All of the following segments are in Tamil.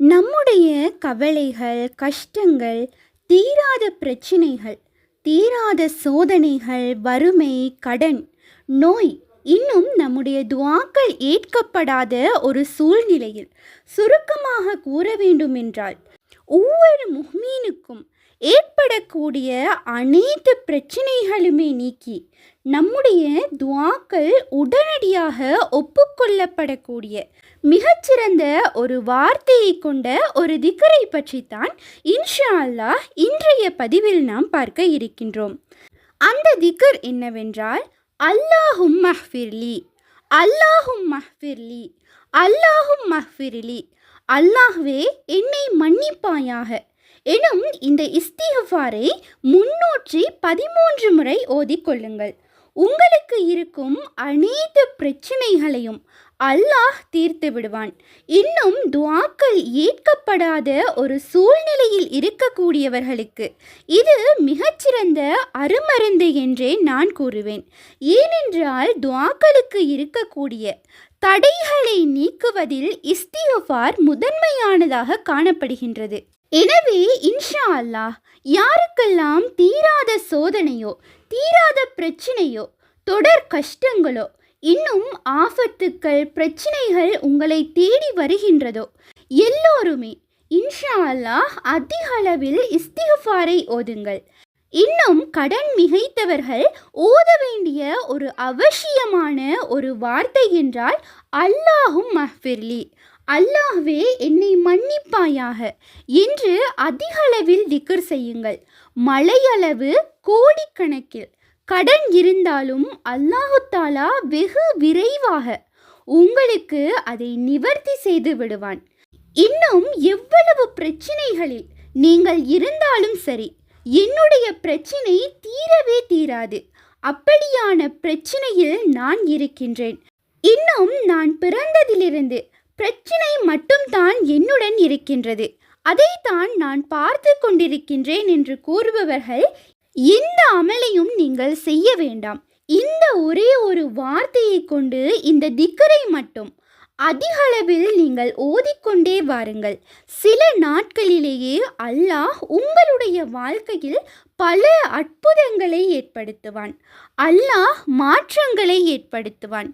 நம்முடைய கவலைகள் கஷ்டங்கள் தீராத பிரச்சினைகள் தீராத சோதனைகள் வறுமை கடன் நோய் இன்னும் நம்முடைய துவாக்கள் ஏற்கப்படாத ஒரு சூழ்நிலையில் சுருக்கமாக கூற வேண்டுமென்றால் ஒவ்வொரு முஹ்மீனுக்கும் ஏற்படக்கூடிய அனைத்து பிரச்சனைகளுமே நீக்கி நம்முடைய துவாக்கள் உடனடியாக ஒப்புக்கொள்ளப்படக்கூடிய மிகச்சிறந்த ஒரு வார்த்தையை கொண்ட ஒரு திக்கரை பற்றித்தான் இன்ஷா அல்லாஹ் இன்றைய பதிவில் நாம் பார்க்க இருக்கின்றோம். அந்த திக்கர் என்னவென்றால் அல்லாஹும் மஹ்ஃபிர்லி அல்லாஹும் மஹ்ஃபிர்லி அல்லாஹும் மஹ்ஃபிர்லி அல்லாஹ்வே என்னை மன்னிப்பாயாக எனும் இந்த இஸ்திகஃபாரை முன்னூற்றி பதிமூன்று முறை ஓதிக்கொள்ளுங்கள் உங்களுக்கு இருக்கும் அனைத்து பிரச்சனைகளையும் அல்லாஹ் தீர்த்து விடுவான். இன்னும் துவாக்கள் ஏற்கப்படாத ஒரு சூழ்நிலையில் இருக்கக்கூடியவர்களுக்கு இது மிகச்சிறந்த அருமருந்து என்றே நான் கூறுவேன். ஏனென்றால் துவாக்களுக்கு இருக்கக்கூடிய தடைகளை நீக்குவதில் இஸ்திகஃபார் முதன்மையானதாக காணப்படுகின்றது. எனவே இன்ஷா அல்லாஹ் யாருக்கெல்லாம் தீராத சோதனையோ தீராத பிரச்சனையோ தொடர் கஷ்டங்களோ இன்னும் ஆபத்துக்கள் பிரச்சனைகள் உங்களை தேடி வருகின்றதோ எல்லோருமே இன்ஷா அல்லாஹ் அதிக அளவில் இஸ்திகஃபாரை ஓதுங்கள். இன்னும் கடன் மிகைத்தவர்கள் ஓத வேண்டிய ஒரு அவசியமான ஒரு வார்த்தை என்றால் அல்லாஹும் மஹ்ஃபிர்லி அல்லாஹ்வே என்னை மன்னிப்பாயாக என்று அதிகளவில் திக்கர் செய்யுங்கள். மழையளவு கோடிக்கணக்கில். கடன் இருந்தாலும் அல்லாஹுத்தாலா வெகு விரைவாக உங்களுக்கு அதை நிவர்த்தி செய்து விடுவான். இன்னும் எவ்வளவு பிரச்சனைகளில் நீங்கள் இருந்தாலும் சரி என்னுடைய பிரச்சினை தீரவே தீராது. அப்படியான பிரச்சினையில் நான் இருக்கின்றேன். இன்னும் நான் பிறந்ததிலிருந்து பிரச்சனை மட்டும்தான் என்னுடன் இருக்கின்றது. அதைத்தான் நான் பார்த்து கொண்டிருக்கின்றேன் என்று கூறுபவர்கள் எந்த அமலையும் நீங்கள் செய்ய வேண்டாம். இந்த ஒரே ஒரு வார்த்தையை கொண்டு இந்த திக்கரை மட்டும் அதிகளவில் நீங்கள் ஓதிக்கொண்டே வாருங்கள். சில நாட்களிலேயே அல்லாஹ் உங்களுடைய வாழ்க்கையில் பல அற்புதங்களை ஏற்படுத்துவான். அல்லாஹ் மாற்றங்களை ஏற்படுத்துவான்.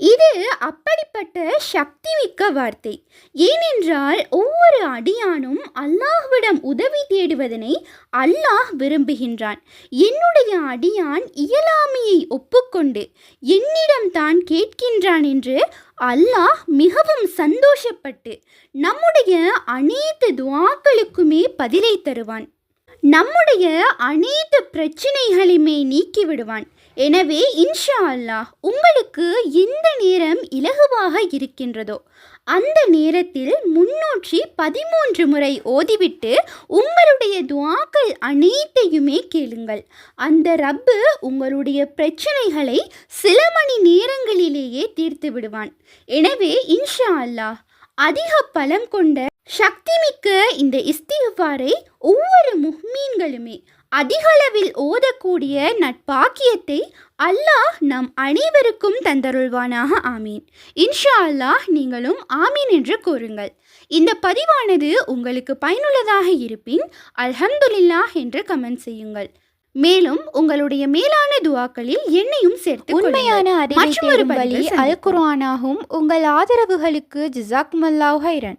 இது அப்படிப்பட்ட சக்தி மிக்க வார்த்தை. ஏனென்றால் ஒவ்வொரு அடியானும் அல்லாஹ்விடம் உதவி தேடுவதனை அல்லாஹ் விரும்புகின்றான். என்னுடைய அடியான் இயலாமையை ஒப்புக்கொண்டு என்னிடம் தான் கேட்கின்றான் என்று அல்லாஹ் மிகவும் சந்தோஷப்பட்டு நம்முடைய அனைத்து துவாக்களுக்குமே பதிலை தருவான். நம்முடைய அனைத்து பிரச்சனைகளையுமே நீக்கி விடுவான் எனவே இன்ஷா அல்லாஹ் உங்களுக்கு எந்த நேரம் இலகுவாக இருக்கின்றதோ அந்த நேரத்தில் முன்னூற்றி பதிமூன்று முறை ஓதிவிட்டு உங்களுடைய துவாக்கள் அனைத்தையுமே கேளுங்கள். அந்த ரப்பு உங்களுடைய பிரச்சனைகளை சில மணி நேரங்களிலேயே தீர்த்து விடுவான். எனவே இன்ஷா அல்லாஹ் அதிக பலம் கொண்ட சக்திமிக்க இந்த இஸ்திஃபாரை ஒவ்வொரு முஹ்மீன்களுமே அதிகளவில் ஓதக்கூடிய நட்பாக்கியத்தை அல்லாஹ் நம் அனைவருக்கும் தந்தருள்வானாக ஆமீன். இன்ஷா அல்லாஹ் நீங்களும் ஆமீன் என்று கூறுங்கள். இந்த பதிவானது உங்களுக்கு பயனுள்ளதாக இருப்பின் அல்ஹம்துலில்லாஹ் என்று கமெண்ட் செய்யுங்கள். மேலும் உங்களுடைய மேலான துவாக்களில் என்னையும் சேர்த்து உண்மையான அறிவை அல் குர்ஆனாகும் உங்கள் ஆதரவுகளுக்கு ஜிசாக்மல்லாஹ் ஹைரன்